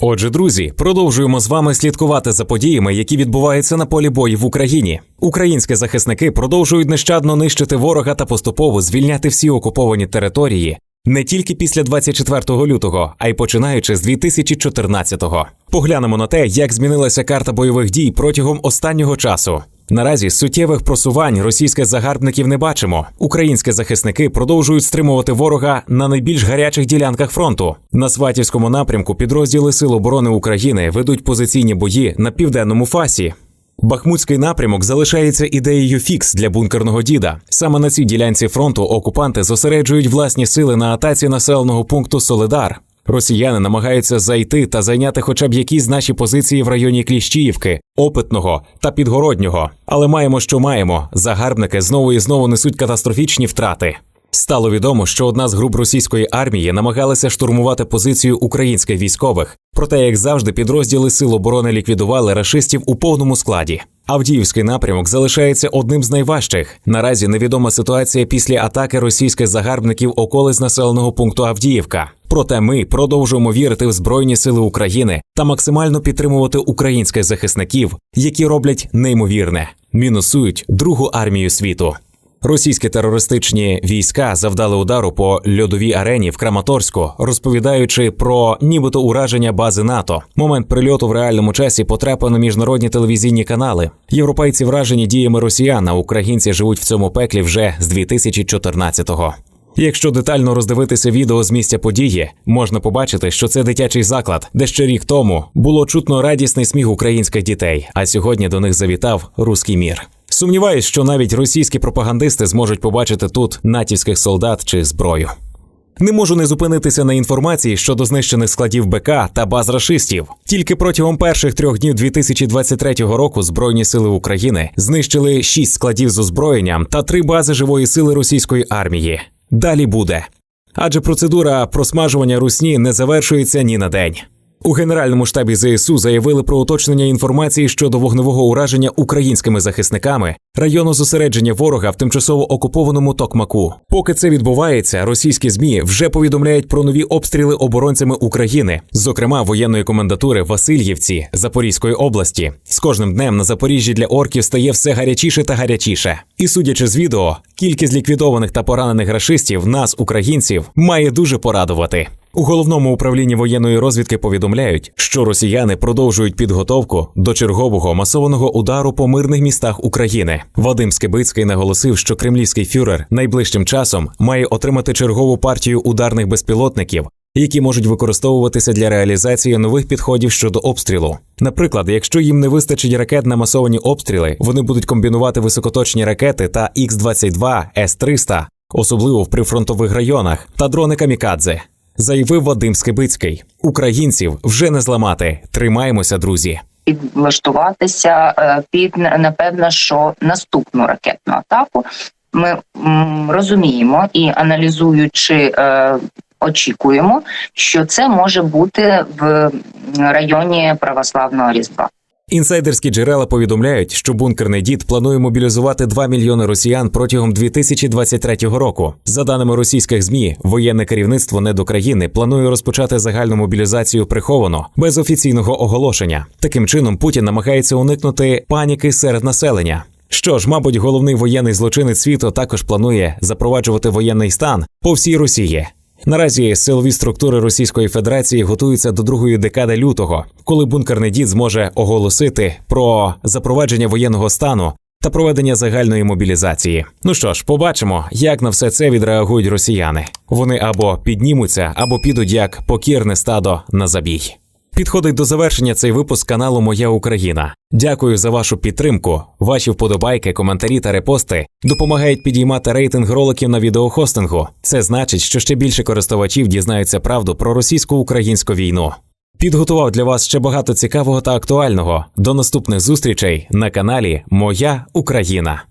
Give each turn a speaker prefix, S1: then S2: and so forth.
S1: Отже, друзі, продовжуємо з вами слідкувати за подіями, які відбуваються на полі бою в Україні. Українські захисники продовжують нещадно нищити ворога та поступово звільняти всі окуповані території. Не тільки після 24 лютого, а й починаючи з 2014-го. Поглянемо на те, як змінилася карта бойових дій протягом останнього часу. Наразі суттєвих просувань російських загарбників не бачимо. Українські захисники продовжують стримувати ворога на найбільш гарячих ділянках фронту. На Сватівському напрямку підрозділи Сил оборони України ведуть позиційні бої на південному фасі. Бахмутський напрямок залишається ідеєю фікс для бункерного діда. Саме на цій ділянці фронту окупанти зосереджують власні сили на атаці населеного пункту Солидар. Росіяни намагаються зайти та зайняти хоча б якісь наші позиції в районі Кліщіївки, Опитного та Підгороднього. Але маємо, що маємо. Загарбники знову і знову несуть катастрофічні втрати. Стало відомо, що одна з груп російської армії намагалася штурмувати позицію українських військових. Проте, як завжди, підрозділи Сил оборони ліквідували рашистів у повному складі. Авдіївський напрямок залишається одним з найважчих. Наразі невідома ситуація після атаки російських загарбників околиць населеного пункту Авдіївка. Проте ми продовжуємо вірити в Збройні Сили України та максимально підтримувати українських захисників, які роблять неймовірне, мінусують другу армію світу. Російські терористичні війська завдали удару по льодовій арені в Краматорську, розповідаючи про нібито ураження бази НАТО. Момент прильоту в реальному часі потрапив на міжнародні телевізійні канали. Європейці вражені діями росіян, а українці живуть в цьому пеклі вже з 2014-го. Якщо детально роздивитися відео з місця події, можна побачити, що це дитячий заклад, де ще рік тому було чутно радісний сміх українських дітей, а сьогодні до них завітав руський мір. Сумніваюсь, що навіть російські пропагандисти зможуть побачити тут натівських солдат чи зброю. Не можу не зупинитися на інформації щодо знищених складів БК та баз рашистів. Тільки протягом перших трьох днів 2023 року Збройні сили України знищили шість складів з озброєнням та три бази живої сили російської армії. Далі буде. Адже процедура просмажування русні не завершується ні на день. У генеральному штабі ЗСУ заявили про уточнення інформації щодо вогневого ураження українськими захисниками району зосередження ворога в тимчасово окупованому Токмаку. Поки це відбувається, російські змі вже повідомляють про нові обстріли оборонцями України, зокрема воєнної комендатури Васильєвці Запорізької області. З кожним днем на Запоріжжі для орків стає все гарячіше та гарячіше. І судячи з відео, кількість ліквідованих та поранених рашистів нас, українців, має дуже порадувати. У головному управлінні воєнної розвідки повідомляють, що росіяни продовжують підготовку до чергового масованого удару по мирних містах України. Вадим Скибицький наголосив, що кремлівський фюрер найближчим часом має отримати чергову партію ударних безпілотників, які можуть використовуватися для реалізації нових підходів щодо обстрілу. Наприклад, якщо їм не вистачить ракет на масовані обстріли, вони будуть комбінувати високоточні ракети та Х-22, С-300, особливо в прифронтових районах, та дрони камікадзе заявив Вадим Скибицький. Українців вже не зламати. Тримаємося, друзі.
S2: підлаштуватися е, під напевно, що наступну ракетну атаку. Ми розуміємо і аналізуючи, е, очікуємо, що це може бути в районі православного різдва.
S1: Інсайдерські джерела повідомляють, що бункерний дід планує мобілізувати 2 мільйони росіян протягом 2023 року. За даними російських змі, воєнне керівництво недокраїни планує розпочати загальну мобілізацію приховано без офіційного оголошення. Таким чином Путін намагається уникнути паніки серед населення. Що ж, мабуть, головний воєнний злочинець світу також планує запроваджувати воєнний стан по всій Росії. Наразі силові структури Російської Федерації готуються до другої декади лютого, коли бункерний дід зможе оголосити про запровадження воєнного стану та проведення загальної мобілізації. Ну що ж, побачимо, як на все це відреагують росіяни. Вони або піднімуться, або підуть як покірне стадо на забій. Підходить до завершення цей випуск каналу Моя Україна. Дякую за вашу підтримку. Ваші вподобайки, коментарі та репости допомагають підіймати рейтинг роликів на відеохостингу. Це значить, що ще більше користувачів дізнаються правду про російсько-українську війну. Підготував для вас ще багато цікавого та актуального. До наступних зустрічей на каналі Моя Україна.